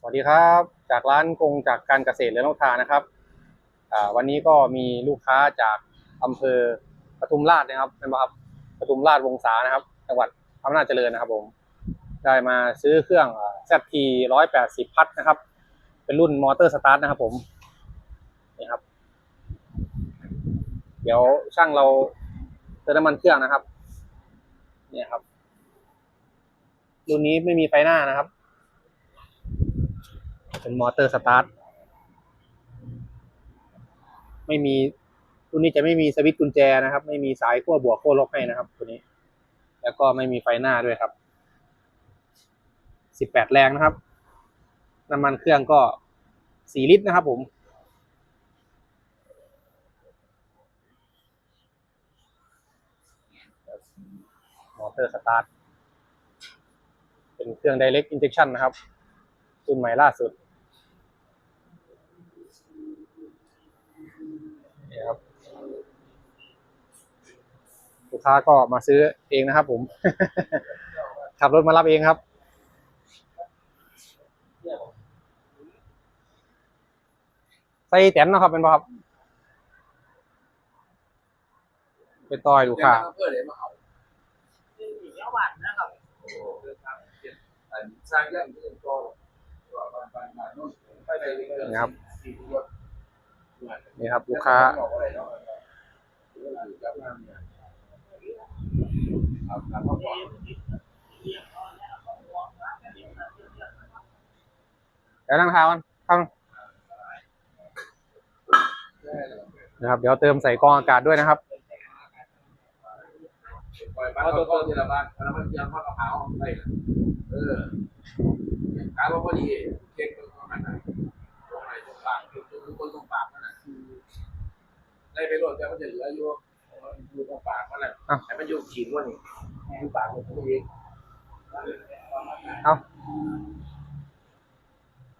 สวัสดีครับ จากร้านกงจากการเกษตรและนกทานะครับวันนี้ก็มีลูกค้าจากอำเภอปทุมราชนะครับเป็นะครับปทุมราชวงศานะครับ จังหวัดอำนาจเจริญนะครับผมได้มาซื้อเครื่องแซทีร้อยแปดสิบพัทนะครับ เป็นรุ่นมอเตอร์สตาร์ทนะครับผมนี่ครับ เดี๋ยวช่างเราเติมน้ำมันเครื่องนะครับ เนี่ยครับ รุ่นนี้ไม่มีไฟหน้านะครับ เป็นมอเตอร์สตาร์ท ไม่มีรุ่นนี้จะไม่มีสวิตช์กุญแจนะครับ ไม่มีสายขั้วบวกขั้วลบให้นะครับ ตัวนี้ แล้วก็ไม่มีไฟหน้าด้วยครับ สิบแปดแรงนะครับ น้ำมันเครื่องก็สี่ลิตรนะครับผมมอเตอร์สตาร์ท เป็นเครื่อง direct injection นะครับ รุ่นใหม่ล่าสุดนี่ครับ ลูกค้าก็มาซื้อเองนะครับ ผม ขับรถมารับเองครับ ใส่แตนเนาะครับเป็นป่ะครับเป็นต่อยลูกค้าเพื่อเลยมาเอาอีกแล้วหวานนะครับเดินทางเจ็ดอันสร้างเรื่องที่เป็นก็ว่าบ้านบ้านบ้านโน้นไปไปเรื่อยนะครับสี่รถนี่ครับ ลูกค้าบอกอะไร เนาะอยู่กับงานเนี่ยครับครับพ่อบอกเดี๋ยวนั่งทากันครับนะครับ เดี๋ยวเติมใส่กองอากาศด้วยนะครับปล่อยบ้านเขาก็ทีละบ้านแล้วมันยังทอดกระเพราไปเออถามว่าพอดีเค้กตรงนั้นตรงไหนตรงปากตรงคนตรงปากนั่นน่ะได้ไปโหลดแต่มันจะเหลืออยู่ ปากนั่นแหละแต่มันอยู่ขีดว่านี่อยู่ปากมันตัวเองเอา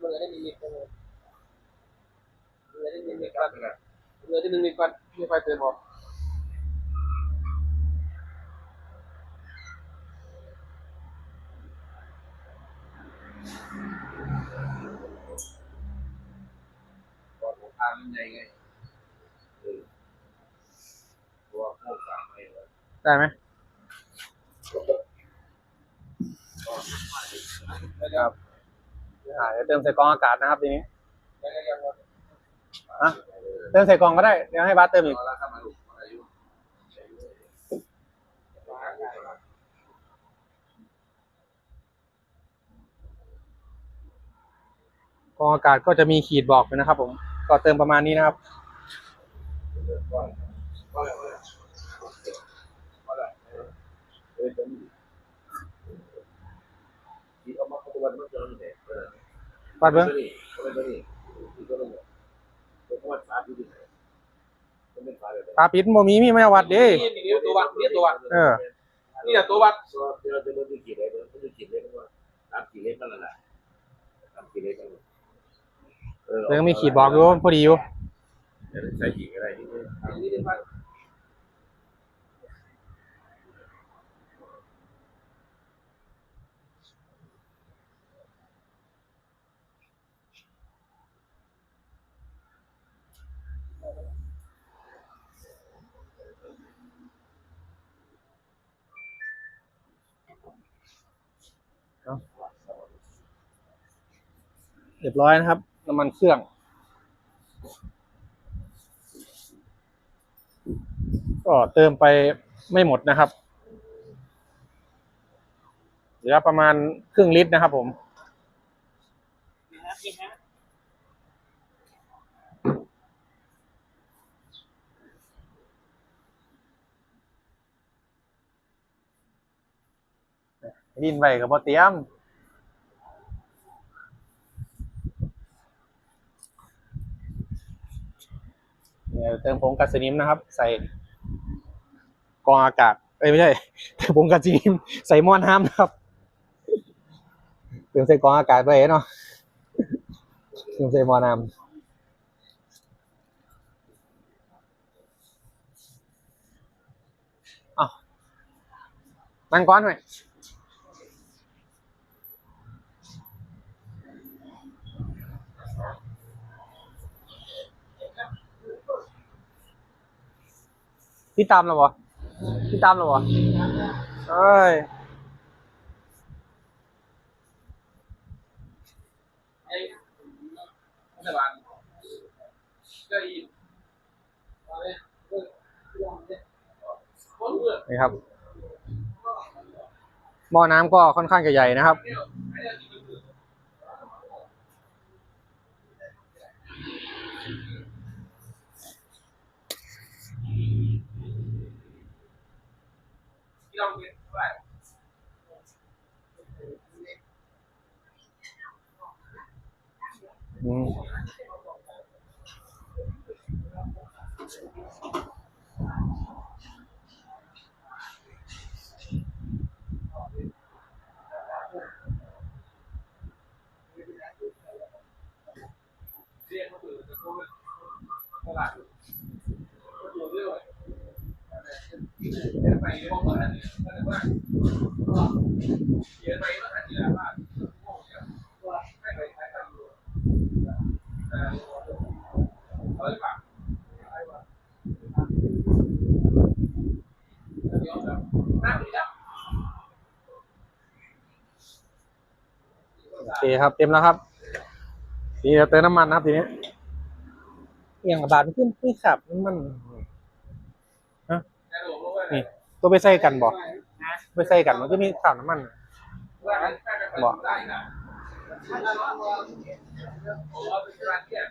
มันเลยได้มีมีดเลยเลยได้มีมีดครับนะเลยได้มีมีดก่อนมีไฟเตือนบอกก่อนทางมันใหญ่ไงเออตัวเข้าปากไปเลย ได้ไหมครับอ่าเดี๋ยวเติมใส่กรองอากาศนะครับทีนี้อะเติมใส่กรองก็ได้ เดี๋ยวให้บาสเติมอีกแล้วถ้ามาลูกอายุกรองอากาศก็จะมีขีดบอกอยู่นะครับผม ก็เติมประมาณนี้นะครับ ปัดเบิ้งตาที่ดีมันเป็นฟ้าเลยตาปิดโมมีมีไม่วัดเด้นี่นี่ตัววัดนี่ตัววัดเออนี่แหละตัววัดเดียวจะมันมีกี่เล็กมันมีกี่เล็กมันสามกี่เล็กนั่นแหละสามกี่เล็กนั่นเออมีขีดบอกอยู่พอดีอยู่เดี๋ยวใส่หญิงอะไรนี่ นี่ เรียบร้อยนะครับ น้ำมันเครื่อง ก็เติมไปไม่หมดนะครับเหลือประมาณครึ่งลิตรนะครับผมดินไว้กับบ่เตรียม เติมผงกัสนิมนะครับ ใส่กองอากาศเอ้ยไม่ใช่เติมผงกัสนิมใส่หม้อน้ำนะครับเติมใส่กองอากาศไปเนาะเติมใส่หม้อน้ำอ้าวนั่งก้อนไหม พี่ตามเราบ่พี่ตามเราบ่เอ้ยอะไรคนเมืองนี่ครับหม้อน้ำก็ค่อนข้างจะใหญ่นะครับ เนี่ยไม่ได้กินคือที่เราเป็นเท่าไหร่ อืม เรียนก็คือจะพูดตลาดก็ดูเรื่องไป ห้องนั้นก็เลยว่าเขียนไปว่าอันนี้แหละว่าไม่ไปใช้ทำอยู่แต่เขาจะฝากเดี๋ยวแบบนั่งดีแล้วโอเคครับเต็มแล้วครับทีนี้เราเติมน้ำมันนะครับทีนี้เอียงกับาทมันขึ้นขึ้นขับน้ำมันแต่หลวงรู้ว่านี่ ตัวไปใส่กันบ่ไปใส่กันมันก็มีขับน้ำมันว่าน่าจะเป็นได้นะโอ้เป็นร้านเนี่ย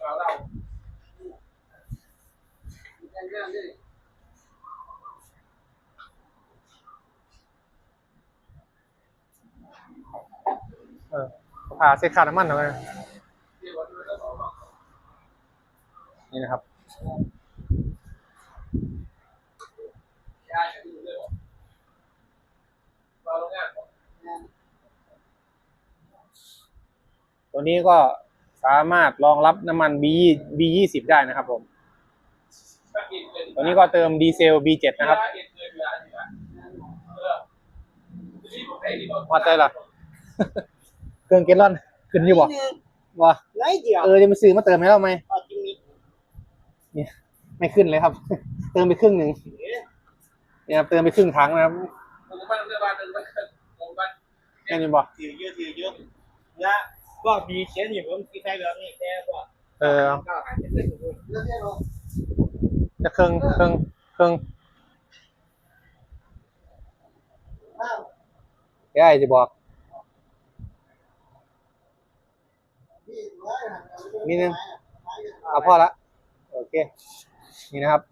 เราเออพาใส่ขาดน้ำมันหน่อย นี่นะครับเราลงงานตัวนี้ก็สามารถรองรับน้ำมัน B B ยี่สิบได้นะครับผม ตัวนี้ก็เติมดีเซล B7 นะครับพอใจละเครื่องเกลลอนขึ้นอยู่บ่บ่ไรเดียวเออจะมาซื้อมาเติมให้เราไหมเอาจริง นี่เนี่ยไม่ขึ้นเลยครับ เติมไปครึ่งหนึ่งเนี่ยครับเติมไปครึ่งถังนะครับผมบ้านเรือบ้านหนึ่งบ้านผมบ้านแค่นี้บ่ถือเยอะถือเยอะนะก็มีเขียนอยู่ผมที่ใช้แบบนี้แค่ก็เออก็หาเขียนได้ทุกคนเรื่องนี้เราจะเครื่องเครื่องเครื่องได้จะบอกมีนึงเอาพอละโอ เคนี่นะครับ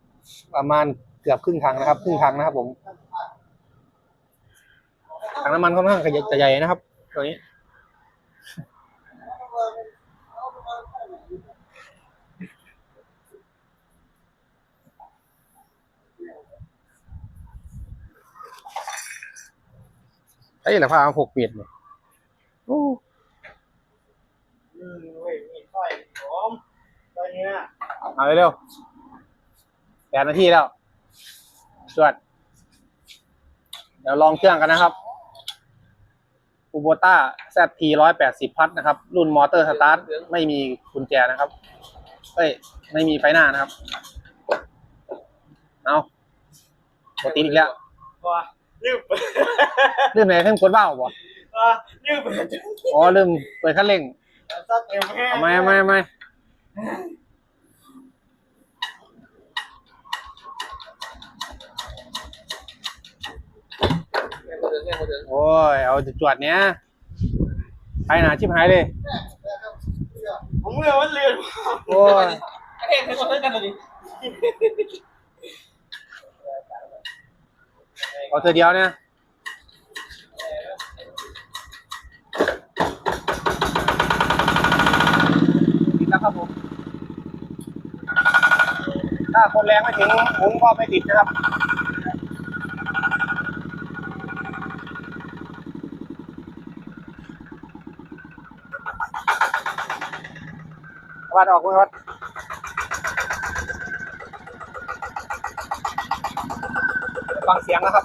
ประมาณเกือบครึ่งถังนะครับครึ่งถังนะครับ ผมถังน้ำมันค่อนข้างจะใหญ่นะครับตัวนี้ไอ้ยเหลือผ้าหกเปียดเนี่ยโอ้ อืมเว้ยมีค่อยผมตอนเนี้ย เอาเร็วๆแปดนาทีแล้วสวด เดี๋ยวลองเครื่องกันนะครับอูโบต้า ZT ร้อยแปดสิบพัทนะครับ รุ่นมอเตอร์สตาร์ทไม่มีกุญแจนะครับเอ้ย ไม่มีไฟหน้านะครับ เอาปกติอีกแล้วว่าลืมเปิดเริ่มไหนเพิ่งกดว่าวบ่ว่าลืมเปิดอ๋อเริ่มเปิดคันเร่งซักเอวแห้งเอาไม่ไม่ไม่ โอ้ย เอาจะจวดเนี้ยไปหนาชิบหายเลย ผมเมื่อวันเรียนโอ้ยเฮ้ยให้คนเล่นกันเลยดิเอาเธอเดียวเนี่ยติดแล้วครับผม ถ้าคนแรงไม่ถึงหมุนก็ไม่ติดนะครับ วัดออกมือวัดฟังเสียงนะครับ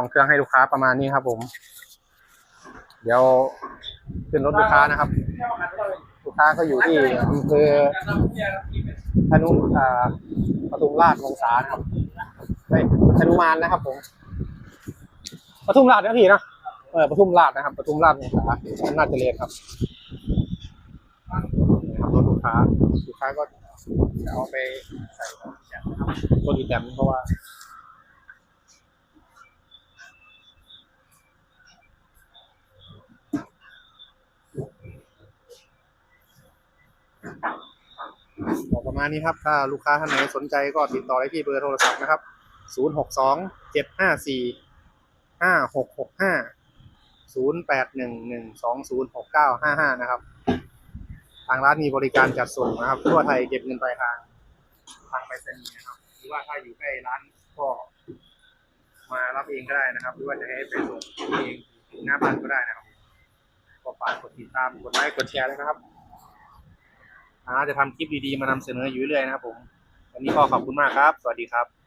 องเครื่องให้ลูกค้าประมาณนี้ครับ ผม เดี๋ยวขึ้นรถลูกค้านะครับ ลูกค้าก็อยู่ที่อำเภอธนุอ่าปทุมราชวงศานะครับไม่ธนุมานนะครับ ผมปทุมราชนะพี่นะเออปทุมราชนะครับปทุมราชวงศาอำนาจเจริญครับนี่ครับรถลูกค้าลูกค้าก็จะเอาไปใส่รับตัวดีแจมเพราะว่า บอกประมาณนี้ครับ ถ้าลูกค้าท่านไหนสนใจก็ติดต่อได้ที่เบอร์โทรศัพท์นะครับ 0 6 2 7 5 4 5 6 6 5 0 8 1 1 2 0 6 9 5 5 นะครับ ทางร้านมีบริการจัดส่งนะครับ ทั่วไทยเก็บเงินปลายทาง ทางไปรษณีย์นะครับ หรือว่าถ้าอยู่ใกล้ร้านก็มารับเองก็ได้นะครับ หรือว่าจะให้ไปส่งเองหน้าบ้านก็ได้นะครับก็ฝากกดติดตาม กดไลค์ กดแชร์เลยนะครับ จะทำคลิปดีๆมานำเสนออยู่เรื่อยนะครับผมวันนี้ก็ขอบคุณมากครับ สวัสดีครับ